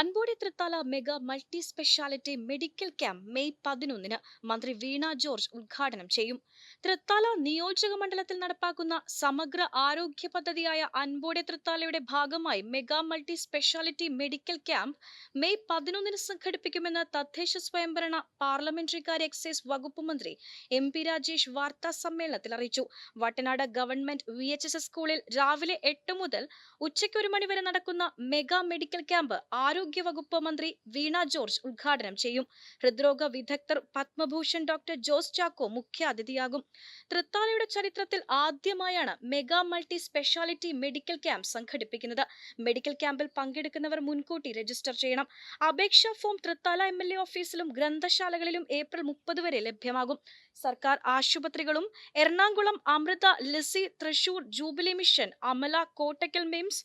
Anpodi Thrithala mega multi speciality medical camp May പതിനൊന്നിന് മന്ത്രി വീണ George ഉദ്ഘാടനം ചെയ്യും. തൃത്താല നിയോജക മണ്ഡലത്തിൽ നടപ്പാക്കുന്ന സമഗ്ര ആരോഗ്യ പദ്ധതിയായ അൻപോടി തൃത്താലയുടെ ഭാഗമായി mega multi speciality medical camp May പതിനൊന്നിന് സംഘടിപ്പിക്കുമെന്ന് തദ്ദേശ സ്വയംഭരണ പാർലമെന്ററി കാര്യ എക്സൈസ് വകുപ്പ് മന്ത്രി എം പി രാജേഷ് വാർത്താ സമ്മേളനത്തിൽ അറിയിച്ചു. Vattenad government V H S S സ്കൂളിൽ രാവിലെ എട്ട് മുതൽ ഉച്ചയ്ക്ക് ഒരു മണിവരെ നടക്കുന്ന മെഗാ മെഡിക്കൽ ക്യാമ്പ് ആരോഗ്യ വകുപ്പ് മന്ത്രി വീണ ജോർജ് ഉദ്ഘാടനം ചെയ്യും. ഹൃദ്രോഗ വിദഗ്ധർ പത്മഭൂഷൺ ഡോക്ടർ ജോസ് ചാക്കോ മുഖ്യാതിഥിയാകും. തൃത്താലയുടെ ചരിത്രത്തിൽ ആദ്യമായാണ് mega multi speciality medical camp സംഘടിപ്പിക്കുന്നത്. മെഡിക്കൽ ക്യാമ്പിൽ പങ്കെടുക്കുന്നവർ മുൻകൂട്ടി രജിസ്റ്റർ ചെയ്യണം. അപേക്ഷാ ഫോം തൃത്താല എ ഓഫീസിലും ഗ്രന്ഥശാലകളിലും ഏപ്രിൽ മുപ്പത് വരെ ലഭ്യമാകും. സർക്കാർ ആശുപത്രികളും Ernakulam Amrita Lisie Thrissur Jubilee Mission Amala Kottakkal MIMS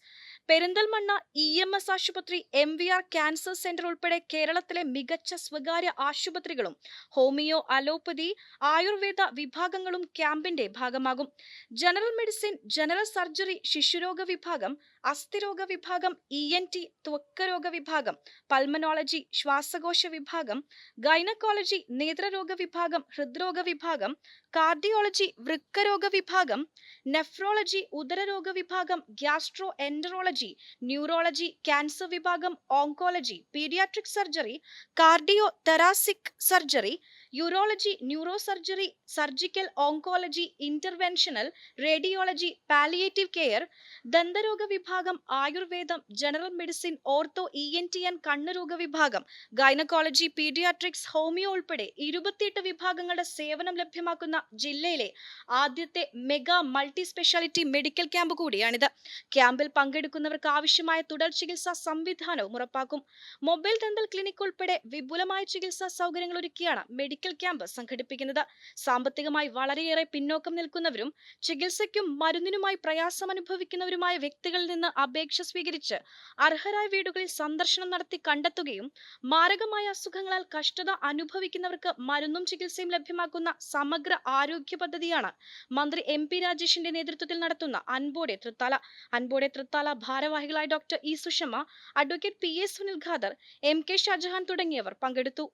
Perinthalmanna E M S ആശുപത്രി M V R cancer centre ഉൾപ്പെടെ കേരളത്തിലെ മികച്ച സ്വകാര്യ ആശുപത്രികളും ഹോമിയോ അലോപ്പതി ആയുർവേദ വിഭാഗങ്ങളും ക്യാമ്പിന്റെ ഭാഗമാകും. ജനറൽ മെഡിസിൻ ജനറൽ സർജറി ശിശുരോഗ വിഭാഗം അസ്ഥിരോഗ വിഭാഗം ഇ എൻ ടി ത്വക്കരോഗ വിഭാഗം പൾമനോളജി ശ്വാസകോശ വിഭാഗം ഗൈനക്കോളജി നേത്രരോഗ വിഭാഗം ഹൃദ്രോഗ വിഭാഗം കാർഡിയോളജി വൃക്കരോഗ വിഭാഗം നെഫ്രോളജി ഉദരരോഗ വിഭാഗം ഗ്യാസ്ട്രോ എൻഡറോളജി ന്യൂറോളജി ക്യാൻസർ വിഭാഗം oncology paediatric surgery cardio thoracic surgery urology neuro surgery surgical oncology interventional radiology palliative care ദന്തരോഗ വിഭാഗം ആയുർവേദം general medicine ortho E N T and കണ്ണുരോഗ വിഭാഗം. ഗൈനക്കോളജി പീഡിയാട്രിക്സ് ഹോമിയോ ഉൾപ്പെടെ ഇരുപത്തിയെട്ട് വിഭാഗങ്ങളുടെ സേവനം ലഭ്യമാക്കുന്ന ജില്ലയിലെ ആദ്യത്തെ mega multi speciality medical camp കൂടിയാണിത്. ക്യാമ്പിൽ പങ്കെടുക്കുന്നവർക്ക് ആവശ്യമായ തുടർ ചികിത്സാ സംവിധാനവും ഉറപ്പാക്കും. മൊബൈൽ ദന്തൽ ക്ലിനിക് ഉൾപ്പെടെ വിപുലമായ ചികിത്സാ സൗകര്യങ്ങൾ ഒരുക്കിയാണ് മെഡിക്കൽ ക്യാമ്പ് സംഘടിപ്പിക്കുന്നത്. സാമ്പത്തികമായി വളരെയേറെ പിന്നോക്കം നിൽക്കുന്നവരും ചികിത്സയ്ക്കും മരുന്നിനുമായി പ്രയാസം അനുഭവിക്കുന്നവരുമായ വ്യക്തികളിൽ നിന്ന് അപേക്ഷ സ്വീകരിച്ച് അർഹരായ വീടുകളിൽ സന്ദർശനം നടത്തി കണ്ടെത്തുകയും മാരകമായ അസുഖങ്ങളാൽ കഷ്ടത അനുഭവിക്കുന്നവർക്ക് മരുന്നും ചികിത്സയും ലഭ്യമാക്കുന്ന സമഗ്ര ആരോഗ്യ പദ്ധതിയാണ് മന്ത്രി എം പി രാജേഷിന്റെ നേതൃത്വത്തിൽ നടത്തുന്ന അൻപോടെ തൃത്താല. അൻപോടെ തൃത്താല ഭാരവാഹികളായ doctor E Sushama advocate P S Sunil Khader M K Shajahan തുടങ്ങിയവർ പങ്കെടുത്തു.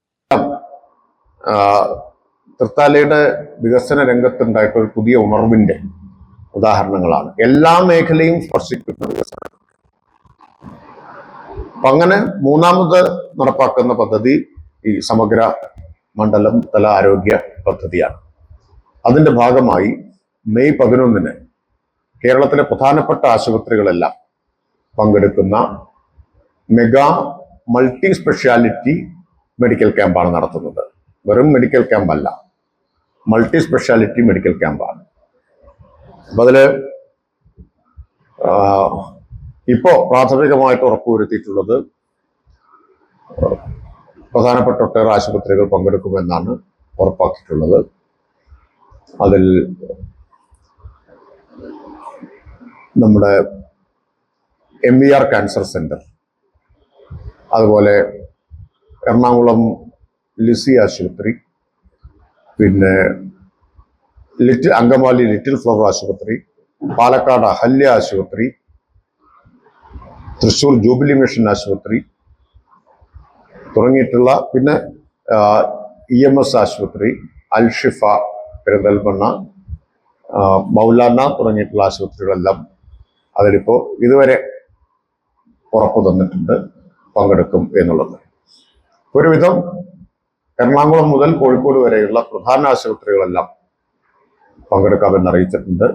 തൃത്താലയുടെ വികസന രംഗത്തുണ്ടായിട്ടുള്ള ഒരു പുതിയ ഉണർവിന്റെ ഉദാഹരണങ്ങളാണ്. എല്ലാ മേഖലയും സ്പർശിക്കുന്ന വികസനം. അപ്പൊ അങ്ങനെ മൂന്നാമത് നടപ്പാക്കുന്ന പദ്ധതി ഈ സമഗ്ര മണ്ഡലം തല ആരോഗ്യ പദ്ധതിയാണ്. അതിന്റെ ഭാഗമായി മെയ് പതിനൊന്നിന് കേരളത്തിലെ പ്രധാനപ്പെട്ട ആശുപത്രികളെല്ലാം പങ്കെടുക്കുന്ന മെഗാ മൾട്ടി സ്പെഷ്യാലിറ്റി മെഡിക്കൽ ക്യാമ്പാണ് നടത്തുന്നത്. വെറും മെഡിക്കൽ ക്യാമ്പല്ല. മൾട്ടി സ്പെഷ്യാലിറ്റി മെഡിക്കൽ ക്യാമ്പാണ്. അപ്പം ഇപ്പോൾ പ്രാഥമികമായിട്ട് ഉറപ്പുവരുത്തിയിട്ടുള്ളത് പ്രധാനപ്പെട്ട ഒട്ടേറെ ആശുപത്രികൾ പങ്കെടുക്കുമെന്നാണ് ഉറപ്പാക്കിയിട്ടുള്ളത്. അതിൽ നമ്മുടെ M V R cancer centre അതുപോലെ എറണാകുളം ലിസി ആശുപത്രി പിന്നെ ലിറ്റിൽ അങ്കമാലി ലിറ്റിൽ ഫ്ലവർ ആശുപത്രി പാലക്കാട് അഹല്യ ആശുപത്രി തൃശ്ശൂർ ജൂബിലി മിഷൻ ആശുപത്രി തുടങ്ങിയിട്ടുള്ള പിന്നെ ഇ എം എസ് ആശുപത്രി അൽഷിഫ പെരുന്തൽമണ്ണ മൗലാന തുടങ്ങിയിട്ടുള്ള ആശുപത്രികളെല്ലാം അതിലിപ്പോൾ ഇതുവരെ ഉറപ്പ് തന്നിട്ടുണ്ട് പങ്കെടുക്കും എന്നുള്ളത്. ഒരുവിധം എറണാകുളം മുതൽ കോഴിക്കോട് വരെയുള്ള പ്രധാന ആശുപത്രികളെല്ലാം പങ്കെടുക്കാമെന്ന് അറിയിച്ചിട്ടുണ്ട്.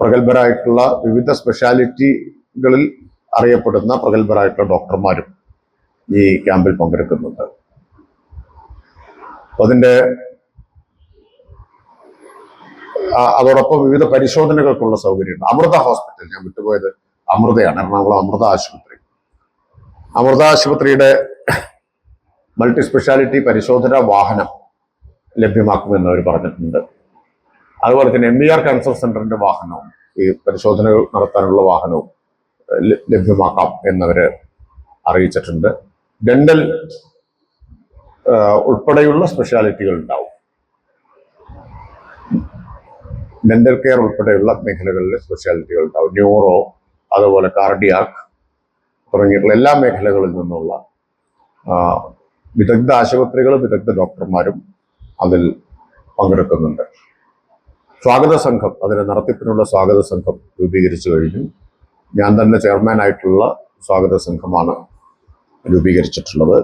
പ്രഗത്ഭരായിട്ടുള്ള വിവിധ സ്പെഷ്യാലിറ്റികളിൽ അറിയപ്പെടുന്ന പ്രഗത്ഭരായിട്ടുള്ള ഡോക്ടർമാരും ഈ ക്യാമ്പിൽ പങ്കെടുക്കുന്നുണ്ട്. അതിന്റെ അതോടൊപ്പം വിവിധ പരിശോധനകൾക്കുള്ള സൗകര്യമുണ്ട്. അമൃത ഹോസ്പിറ്റൽ ഞാൻ വിട്ടുപോയത് അമൃതയാണ് എറണാകുളം അമൃത ആശുപത്രി. അമൃത ആശുപത്രിയുടെ മൾട്ടി സ്പെഷ്യാലിറ്റി പരിശോധനാ വാഹനം ലഭ്യമാക്കുമെന്ന് അവർ പറഞ്ഞിട്ടുണ്ട്. അതുപോലെ തന്നെ എം ഇ ആർ ക്യാൻസർ സെന്ററിന്റെ വാഹനവും ഈ പരിശോധനകൾ നടത്താനുള്ള വാഹനവും ലഭ്യമാക്കാം എന്നവര് അറിയിച്ചിട്ടുണ്ട്. ഡെന്റൽ ഉൾപ്പെടെയുള്ള സ്പെഷ്യാലിറ്റികൾ ഉണ്ടാവും ഡെന്റൽ കെയർ ഉൾപ്പെടെയുള്ള മേഖലകളിലെ സ്പെഷ്യാലിറ്റികൾ ഉണ്ടാവും ന്യൂറോ അതുപോലെ കാർഡിയാക് തുടങ്ങിയിട്ടുള്ള എല്ലാ മേഖലകളിൽ നിന്നുള്ള വിദഗ്ധ ആശുപത്രികളും വിദഗ്ധ ഡോക്ടർമാരും അതിൽ പങ്കെടുക്കുന്നുണ്ട്. സ്വാഗത സംഘം അതിന്റെ നടത്തിപ്പിനുള്ള സ്വാഗത സംഘം രൂപീകരിച്ചു കഴിഞ്ഞു. ഞാൻ തന്നെ ചെയർമാൻ ആയിട്ടുള്ള സ്വാഗത സംഘമാണ് രൂപീകരിച്ചിട്ടുള്ളത്.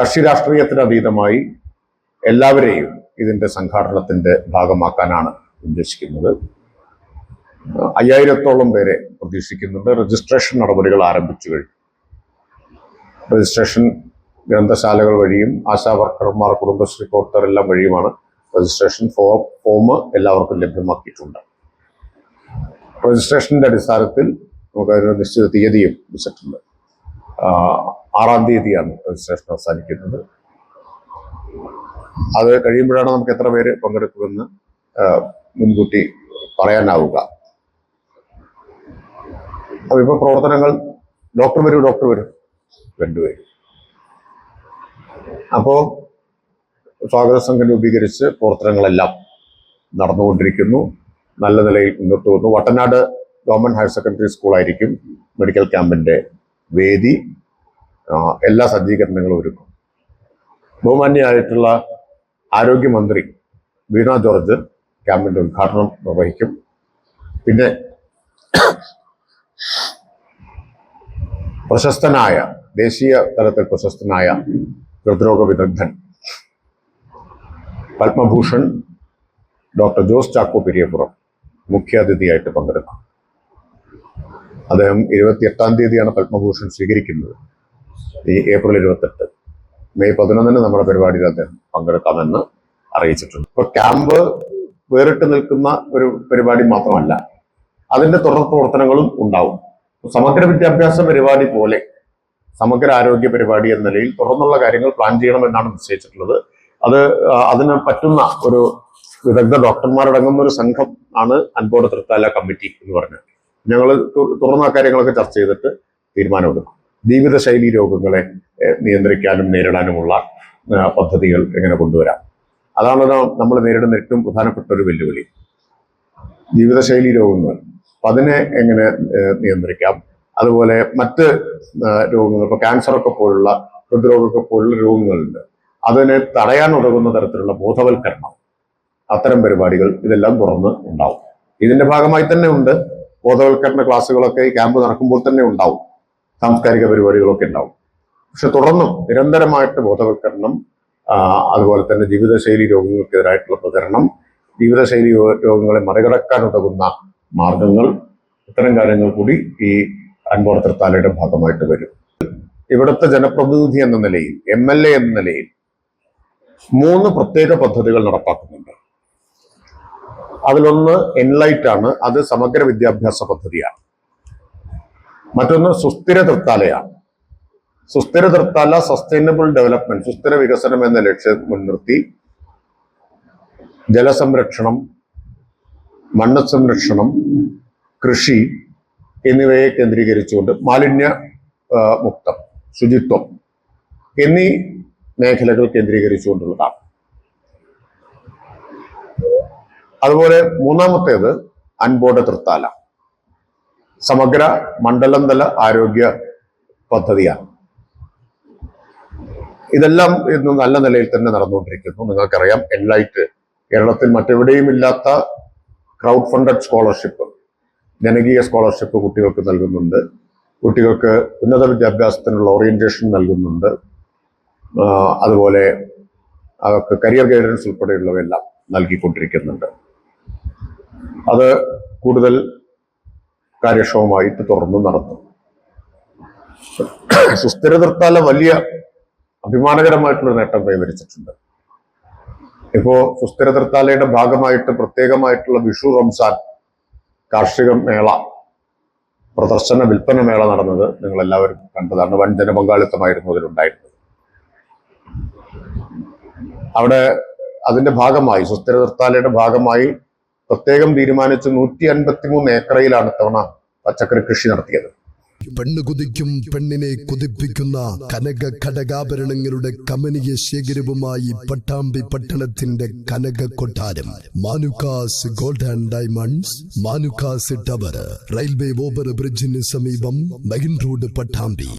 കക്ഷി രാഷ്ട്രീയത്തിന് അതീതമായി എല്ലാവരെയും ഇതിന്റെ സംഘാടനത്തിന്റെ ഭാഗമാക്കാനാണ് ഉദ്ദേശിക്കുന്നത്. അയ്യായിരത്തോളം പേരെ പ്രതീക്ഷിക്കുന്നുണ്ട്. രജിസ്ട്രേഷൻ നടപടികൾ ആരംഭിച്ചു കഴിഞ്ഞു. രജിസ്ട്രേഷൻ ഗ്രന്ഥശാലകൾ വഴിയും ആശാ വർക്കർമാർ കുടുംബശ്രീ എല്ലാം വഴിയുമാണ് രജിസ്ട്രേഷൻ ഫോം എല്ലാവർക്കും ലഭ്യമാക്കിയിട്ടുണ്ട്. രജിസ്ട്രേഷന്റെ അടിസ്ഥാനത്തിൽ നമുക്ക് അതിന് നിശ്ചിത തീയതിയും വെച്ചിട്ടുണ്ട്. ആറാം തീയതിയാണ് രജിസ്ട്രേഷൻ അവസാനിക്കുന്നത്. അത് കഴിയുമ്പോഴാണ് നമുക്ക് എത്ര പേര് പങ്കെടുക്കുമെന്ന് മുൻകൂട്ടി പറയാനാവുക. അപ്പൊ ഇപ്പൊ പ്രവർത്തനങ്ങൾ ഡോക്ടർ വരും ഡോക്ടർ വരും. രണ്ടുപേരും. അപ്പോ സ്വാഗത സംഘം രൂപീകരിച്ച് പ്രവർത്തനങ്ങളെല്ലാം നടന്നുകൊണ്ടിരിക്കുന്നു. നല്ല നിലയിൽ മുന്നോട്ട് വന്നു വട്ടനാട് ഗവൺമെന്റ് ഹയർ സെക്കൻഡറി സ്കൂളായിരിക്കും മെഡിക്കൽ ക്യാമ്പിന്റെ വേദി. എല്ലാ സജ്ജീകരണങ്ങളും ഒരുക്കും. ബഹുമാന്യായിട്ടുള്ള ആരോഗ്യമന്ത്രി വീണ ജോർജ് ക്യാമ്പിന്റെ ഉദ്ഘാടനം നിർവഹിക്കും. പിന്നെ പ്രശസ്തനായ ദേശീയ തലത്തിൽ പ്രശസ്തനായ ഹൃദ്രോഗ വിദഗ്ധൻ പത്മഭൂഷൺ ഡോക്ടർ ജോസ് ചാക്കോ പെരിയപുറം മുഖ്യാതിഥിയായിട്ട് പങ്കെടുക്കും. അദ്ദേഹം ഇരുപത്തിയെട്ടാം തീയതിയാണ് പത്മഭൂഷൺ സ്വീകരിക്കുന്നത്. ഈ ഏപ്രിൽ ഇരുപത്തെട്ട്. മെയ് പതിനൊന്നിന് നമ്മുടെ പരിപാടിയിൽ അദ്ദേഹം പങ്കെടുക്കാമെന്ന് അറിയിച്ചിട്ടുണ്ട്. ഇപ്പൊ ക്യാമ്പ് വേറിട്ട് നിൽക്കുന്ന ഒരു പരിപാടി മാത്രമല്ല അതിന്റെ തുടർ പ്രവർത്തനങ്ങളും ഉണ്ടാവും. സമഗ്ര വിദ്യാഭ്യാസ പരിപാടി പോലെ സമഗ്ര ആരോഗ്യ പരിപാടി എന്ന നിലയിൽ തുടർന്നുള്ള കാര്യങ്ങൾ പ്ലാൻ ചെയ്യണമെന്നാണ് നിശ്ചയിച്ചിട്ടുള്ളത്. അത് അതിന് പറ്റുന്ന ഒരു വിദഗ്ധ ഡോക്ടർമാരടങ്ങുന്ന ഒരു സംഘം ആണ് അൻപോട് തൃത്താല കമ്മിറ്റി എന്ന് പറഞ്ഞത്. ഞങ്ങൾ തുറന്ന കാര്യങ്ങളൊക്കെ ചർച്ച ചെയ്തിട്ട് തീരുമാനമെടുക്കും. ജീവിതശൈലി രോഗങ്ങളെ നിയന്ത്രിക്കാനും നേരിടാനുമുള്ള പദ്ധതികൾ എങ്ങനെ കൊണ്ടുവരാം. അതാണ് നമ്മൾ നേരിടുന്ന ഏറ്റവും പ്രധാനപ്പെട്ട ഒരു വെല്ലുവിളി. ജീവിതശൈലി രോഗങ്ങൾ അപ്പം അതിനെ എങ്ങനെ നിയന്ത്രിക്കാം? അതുപോലെ മറ്റ് രോഗങ്ങൾ ഇപ്പൊ ക്യാൻസറൊക്കെ പോലുള്ള ഹൃദ്രോഗമൊക്കെ പോലുള്ള രോഗങ്ങളുണ്ട്. അതിനെ തടയാൻ ഉതകുന്ന തരത്തിലുള്ള ബോധവൽക്കരണം അത്തരം പരിപാടികൾ ഇതെല്ലാം തുറന്ന് ഉണ്ടാവും. ഇതിന്റെ ഭാഗമായി തന്നെ ഉണ്ട്. ബോധവൽക്കരണ ക്ലാസ്സുകളൊക്കെ ഈ ക്യാമ്പ് നടക്കുമ്പോൾ തന്നെ ഉണ്ടാവും. സാംസ്കാരിക പരിപാടികളൊക്കെ ഉണ്ടാവും. പക്ഷെ തുടർന്നും നിരന്തരമായിട്ട് ബോധവൽക്കരണം അതുപോലെ തന്നെ ജീവിതശൈലി രോഗങ്ങൾക്കെതിരായിട്ടുള്ള പ്രചരണം ജീവിതശൈലി രോഗങ്ങളെ മറികടക്കാൻ ഉതകുന്ന മാർഗങ്ങൾ ഇത്തരം കാര്യങ്ങൾ കൂടി ഈ തൃത്താലയുടെ ഭാഗമായിട്ട് വരും. ഇവിടുത്തെ ജനപ്രതിനിധി എന്ന നിലയിൽ എം എൽ എ എന്ന നിലയിൽ മൂന്ന് പ്രത്യേക പദ്ധതികൾ നടപ്പാക്കുന്നുണ്ട്. അതിലൊന്ന് എൻലൈറ്റ് ആണ്. അത് സമഗ്ര വിദ്യാഭ്യാസ പദ്ധതിയാണ്. മറ്റൊന്ന് സുസ്ഥിര തൃത്താലയാണ്. സുസ്ഥിര തൃത്താല സസ്റ്റൈനബിൾ ഡെവലപ്മെന്റ് സുസ്ഥിര വികസനം എന്ന ലക്ഷ്യം മുൻനിർത്തി ജലസംരക്ഷണം മണ്ണ് സംരക്ഷണം കൃഷി എന്നിവയെ കേന്ദ്രീകരിച്ചുകൊണ്ട് മാലിന്യ മുക്തം ശുചിത്വം എന്നീ മേഖലകൾ കേന്ദ്രീകരിച്ചുകൊണ്ടുള്ളതാണ്. അതുപോലെ മൂന്നാമത്തേത് അൻബോർഡ് തൃത്താല. സമഗ്ര മണ്ഡലം തല ആരോഗ്യ പദ്ധതിയാണ്. ഇതെല്ലാം ഇന്ന് നല്ല നിലയിൽ തന്നെ നടന്നുകൊണ്ടിരിക്കുന്നു. നിങ്ങൾക്കറിയാം എൻലൈറ്റ് കേരളത്തിൽ മറ്റെവിടെയും ഇല്ലാത്ത ക്രൗഡ് ഫണ്ടഡ് സ്കോളർഷിപ്പ് ജനകീയ സ്കോളർഷിപ്പ് കുട്ടികൾക്ക് നൽകുന്നുണ്ട്. കുട്ടികൾക്ക് ഉന്നത വിദ്യാഭ്യാസത്തിനുള്ള ഓറിയന്റേഷൻ നൽകുന്നുണ്ട്. അതുപോലെ അവർക്ക് കരിയർ ഗൈഡൻസ് ഉൾപ്പെടെയുള്ളവയെല്ലാം നൽകിക്കൊണ്ടിരിക്കുന്നുണ്ട്. അത് കൂടുതൽ കാര്യക്ഷമമായിട്ട് തുറന്നു നടത്തും. സുസ്ഥിര നിർത്താല വലിയ അഭിമാനകരമായിട്ടുള്ള നേട്ടം കൈവരിച്ചിട്ടുണ്ട്. ഇപ്പോ സുസ്ഥിര നിർത്താലയുടെ ഭാഗമായിട്ട് പ്രത്യേകമായിട്ടുള്ള വിഷു റംസാൻ കാർഷിക മേള പ്രദർശന വിൽപ്പന മേള നടന്നത് നിങ്ങൾ എല്ലാവരും കണ്ടതാണ്. വൻ ജനപങ്കാളിത്തമായിരുന്നു അതിലുണ്ടായിരുന്നത്. അവിടെ അതിന്റെ ഭാഗമായി സുസ്ഥിര തീർത്ഥാലയുടെ ഭാഗമായി പ്രത്യേകം തീരുമാനിച്ച് നൂറ്റി അൻപത്തി മൂന്ന് ഏക്കറയിലാണ് ഇത്തവണ പച്ചക്കറി കൃഷി നടത്തിയത്. പെണ്ണു കുതിക്കും പെണ്ണിനെ കുതിപ്പിക്കുന്ന കനക ഘടകാഭരണങ്ങളുടെ കമനീയ ശേഖരവുമായി പട്ടാമ്പി പട്ടണത്തിന്റെ കനക കൊട്ടാരം. Manukkas gold and diamonds Manukkas tower railway over ബ്രിഡ്ജിന് സമീപം മെയിൻ റോഡ് പട്ടാമ്പി.